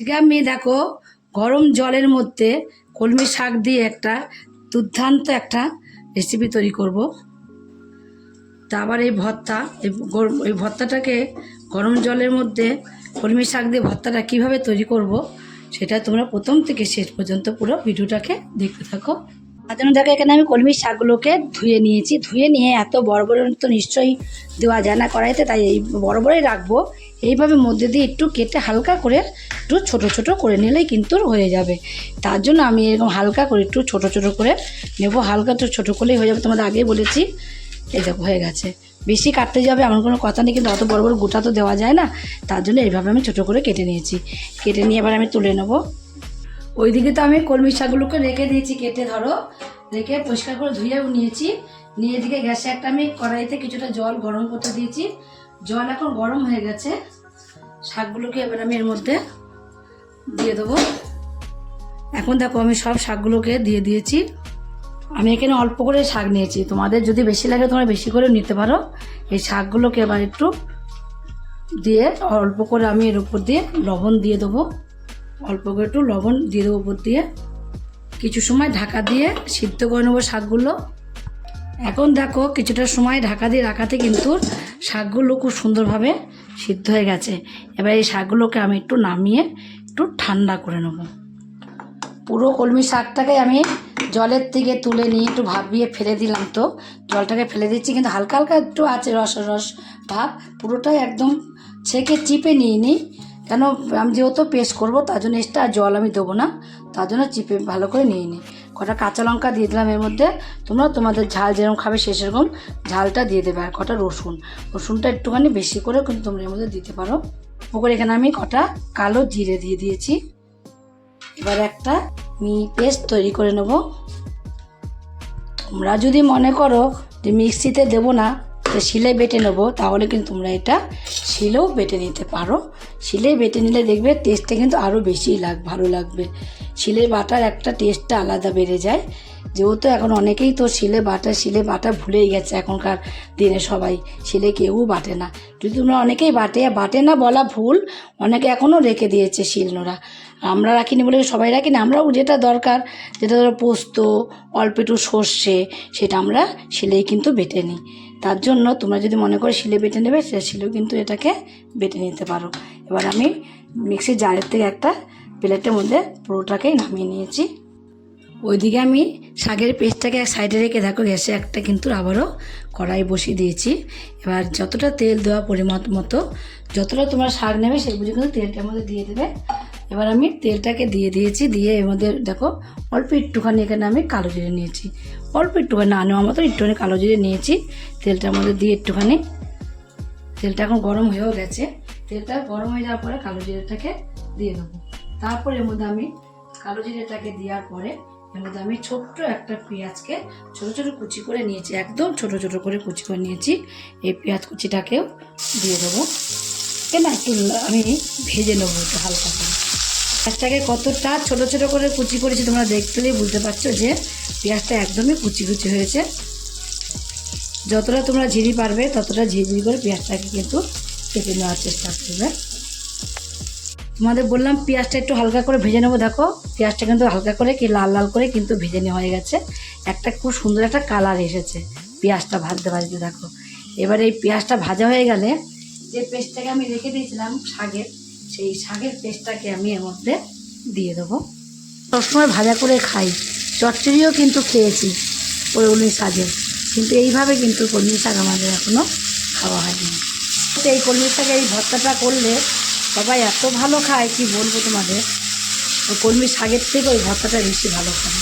আজকে আমি দেখো, গরম জলের মধ্যে কলমি শাক দিয়ে একটা দুর্দান্ত একটা রেসিপি তৈরি করব। তা আবার এই ভর্তা, এই ভর্তাটাকে গরম জলের মধ্যে কলমি শাক দিয়ে ভর্তাটা কীভাবে তৈরি করব, সেটা তোমরা প্রথম থেকে শেষ পর্যন্ত পুরো ভিডিওটাকে দেখতে থাকো। তার দেখো, এখানে আমি কলমি শাকগুলোকে ধুয়ে নিয়েছি। ধুয়ে নিয়ে এত বড় বড় তো নিশ্চয়ই দেওয়া যায় না কড়াইতে, তাই এই বড় বড়ই রাখব। এইভাবে মধ্যে দিয়ে একটু কেটে হালকা করে একটু ছোট ছোট করে নিলেই কিন্তু হয়ে যাবে। তার জন্য আমি এরকম হালকা করে একটু ছোট ছোট করে নেব। হালকা একটু ছোটো করলেই হয়ে যাবে। তোমাদের আগেই বলেছি। এই দেখো, হয়ে গেছে। বেশি কাটতে যাবে এমন কোনো কথা নেই, কিন্তু অত বড় বড় গোটা তো দেওয়া যায় না। তার জন্য এইভাবে আমি ছোটো করে কেটে নিয়েছি। কেটে নিয়ে এবার আমি তুলে নেব। ওইদিকে তো আমি কলমি শাকগুলোকে রেখে দিয়েছি, কেটে ধরো। রেখে পরিষ্কার করে ধুয়েও নিয়েছি। নিয়ে এদিকে গ্যাসে একটা আমি কড়াইতে কিছুটা জল গরম করতে দিয়েছি। জল এখন গরম হয়ে গেছে। শাকগুলোকে এবার আমি এর মধ্যে দিয়ে দেবো। এখন দেখো আমি সব শাকগুলোকে দিয়ে দিয়েছি। আমি এখানে অল্প করে শাক নিয়েছি। তোমাদের যদি বেশি লাগে তোমরা বেশি করে নিতে পারো। এই শাকগুলোকে এবার একটু দিয়ে অল্প করে আমি এর উপর দিয়ে লবণ দিয়ে দেবো। অল্প করে একটু লবণ দিয়ে দেবো উপর দিয়ে। কিছু সময় ঢাকা দিয়ে সিদ্ধ করে নেব শাকগুলো। এখন দেখো কিছুটা সময় ঢাকা দিয়ে রাখাতে কিন্তু শাকগুলো খুব সুন্দরভাবে সিদ্ধ হয়ে গেছে। এবার এই শাকগুলোকে আমি একটু নামিয়ে একটু ঠান্ডা করে নেব। পুরো কলমি শাকটাকে আমি জলের থেকে তুলে নিয়ে একটু ভাবিয়ে ফেলে দিলাম তো। জলটাকে ফেলে দিচ্ছি, কিন্তু হালকা হালকা একটু আছে রস রস ভাব। পুরোটাই একদম ছেঁকে চিপে নিয়ে নিই। কেন, আমি যেহেতু পেস্ট করব, তার জন্য এক্সট্রা জল আমি দেবো না। তার জন্য চিপে ভালো করে নিয়ে নিই। কটা কাঁচা লঙ্কা দিয়ে দিলাম এর মধ্যে। তোমরা তোমাদের ঝাল যেরকম খাবে সে সেরকম ঝালটা দিয়ে দেবে আর কটা রসুন। রসুনটা একটুখানি বেশি করে কিন্তু তোমরা এর মধ্যে দিতে পারো। ওপরে এখানে আমি কটা কালো জিরে দিয়ে দিয়েছি। এবার একটা মি পেস্ট তৈরি করে নেব। তোমরা যদি মনে করো যে মিক্সিতে দেবো না, তো শিলে বেটে নেব, তাহলে কিন্তু তোমরা এটা শিলেও বেটে নিতে পারো। শিলে বেটে নিলে দেখবে টেস্টটা কিন্তু আরও বেশি লাগ, ভালো লাগবে। শিলে বাটার একটা টেস্টটা আলাদা বেড়ে যায়। যেহেতু এখন অনেকেই তো শিলে বাটা শিলে বাটা ভুলেই গেছে এখনকার দিনে সবাই। শিলে কেউ বাটে না। যদি তোমরা অনেকেই বাটে বাটে না বলা ভুল, অনেকে এখনও রেখে দিয়েছে শিলনোড়া আমরা রাখিনি বলে সবাই রাখি না, আমরাও যেটা দরকার, যেটা ধরো পোস্ত, অল্প একটু সর্ষে, সেটা আমরা শিলেই কিন্তু বেটে নিই। তার জন্য তোমরা যদি মনে করো শিলে বেটে নেবে, সে শিলেও কিন্তু এটাকে বেটে নিতে পারো। এবার আমি মিক্সির জারের থেকে একটা প্লেটের মধ্যে পুরোটাকেই নামিয়ে নিয়েছি। ওইদিকে আমি শাকের পেস্টটাকে এক সাইডে রেখে, দেখো গ্যাসে একটা কিন্তু আবারও কড়াই বসিয়ে দিয়েছি। এবার যতটা তেল দেওয়া পরিমাণ মতো, যতটা তোমার শাক নেবে বুঝে কিন্তু তেলটার মধ্যে দিয়ে দেবে। এবার আমি তেলটাকে দিয়ে দিয়েছি, দিয়ে এর মধ্যে দেখো অল্প একটুখানি এখানে আমি কালো জিরে নিয়েছি। অল্প একটুখানি না নেওয়া মতো একটুখানি কালো জিরে নিয়েছি। তেলটার মধ্যে দিয়ে একটুখানি, তেলটা এখন গরম হয়েও গেছে। তেলটা গরম হয়ে যাওয়ার পরে কালো জিরেটাকে দিয়ে দেবো। তারপর এর মধ্যে আমি কালো জিরেটাকে দেওয়ার পরে এর মধ্যে আমি ছোট্ট একটা পেঁয়াজকে ছোট ছোট কুচি করে নিয়েছি, একদম ছোট ছোট করে কুচি করে নিয়েছি। এই পেঁয়াজ কুচিটাকেও দিয়ে দেবো। কেন একটু আমি ভেজে নেব একটু হালকা করে। পেঁয়াজটাকে কতটা ছোট ছোট করে কুচি করেছি তোমরা দেখতেই বুঝতে পারছ যে পেঁয়াজটা একদমই কুচি কুচি হয়েছে। যতটা তোমরা ঝিরি পারবে, ততটা ঝিরি করে পেঁয়াজটাকে কিন্তু কেটে নেওয়ার চেষ্টা করবে। তোমাদের বললাম পেঁয়াজটা একটু হালকা করে ভেজে নেব, দেখো। পেঁয়াজটা কিন্তু হালকা করে কি লাল লাল করে কিন্তু ভেজে নেওয়া হয়ে গেছে। একটা খুব সুন্দর একটা কালার এসেছে পেঁয়াজটা ভাজতে ভাজতে, দেখো। এবার এই পেঁয়াজটা ভাজা হয়ে গেলে যে পেস্টটাকে আমি রেখে দিয়েছিলাম শাকের, সেই শাকের পেস্টটাকে আমি এর মধ্যে দিয়ে দেবো। সবসময় ভাজা করে খাই। চচ্চড়িও কিন্তু খেয়েছি উনি শাকের কিন্তু এইভাবে কিন্তু কলমি শাক আমাদের এখনও খাওয়া হয়নি। এই কলমি শাকে এই ভর্তাটা করলে সবাই এত ভালো খায়, কি বলব তোমাদের? কলমি শাকের থেকে ওই ভর্তাটা বেশি ভালো খায়।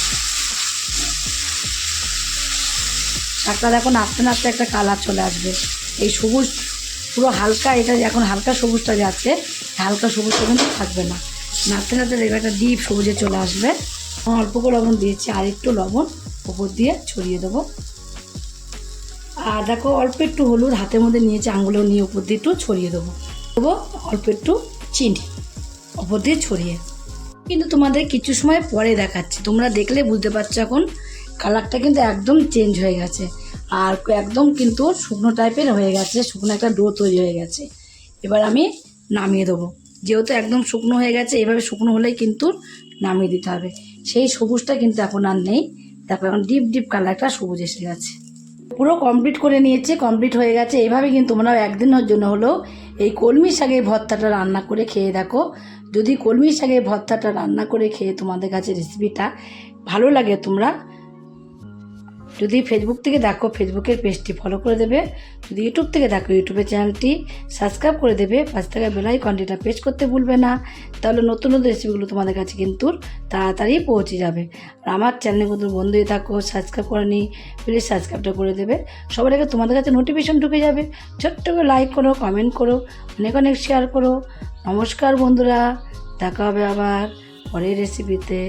শাকটা এখন আস্তে নাড়তে একটা কালার চলে আসবে। এই সবুজ পুরো হালকা, এটা এখন হালকা সবুজটা যাচ্ছে হালকা সবুজটা কিন্তু থাকবে না। নাড়তে নাড়তে দেখবে একটা ডিপ সবুজে চলে আসবে। অল্প করে লবণ দিয়েছি, আর একটু লবণ উপর দিয়ে ছড়িয়ে দেবো। আর দেখো অল্প একটু হলুদ হাতের মধ্যে নিয়েছি, আঙুলেও নিয়ে উপর দিয়ে একটু ছড়িয়ে দেবো। দেবো, অল্প একটু চিনি উপর দিয়ে ছড়িয়ে। কিন্তু তোমাদের কিছু সময় পরে দেখাচ্ছি। তোমরা দেখলে বুঝতে পারছ এখন, কালারটা কিন্তু একদম চেঞ্জ হয়ে গেছে। আর একদম কিন্তু শুকনো টাইপের হয়ে গেছে, শুকনো একটা ডো তৈরি হয়ে গেছে। এবার আমি নামিয়ে দেবো। যেহেতু একদম শুকনো হয়ে গেছে, এভাবে শুকনো হলেই কিন্তু নামিয়ে দিতে হবে। সেই সবুজটা কিন্তু এখন আর নেই। তারপর এখন ডিপ ডিপ কালারটা সবুজ এসে গেছে। পুরো কমপ্লিট করে নিয়েছে কমপ্লিট হয়ে গেছে। এইভাবে কিন্তু তোমরাও একদিনের জন্য হলেও এই কলমি শাকের ভর্তাটা রান্না করে খেয়ে দেখো। যদি কলমি শাকের ভর্তাটা রান্না করে খেয়ে তোমাদের কাছে রেসিপিটা ভালো লাগে তোমরা যদি ফেসবুক থেকে দেখো ফেসবুকের পেজটি ফলো করে দেবে। যদি ইউটিউব থেকে দেখো ইউটিউবের চ্যানেলটি সাবস্ক্রাইব করে দেবে। পাঁচ টাকা বেলাই কন্টেন্টটা পেজ করতে ভুলবে না। তাহলে নতুন নতুন রেসিপিগুলো তোমাদের কাছে কিন্তু তাড়াতাড়ি পৌঁছে যাবে। আর আমার চ্যানেলে কিন্তু বন্ধু হয়ে থাকো সাবস্ক্রাইব করেনি প্লিজ সাবস্ক্রাইবটা করে দেবে। সবার আগে তোমাদের কাছে নোটিফিকেশন ঢুকে যাবে। ছোট্ট করে লাইক করো কমেন্ট করো, অনেক অনেক শেয়ার করো। নমস্কার বন্ধুরা, দেখা হবে আবার পরের রেসিপিতে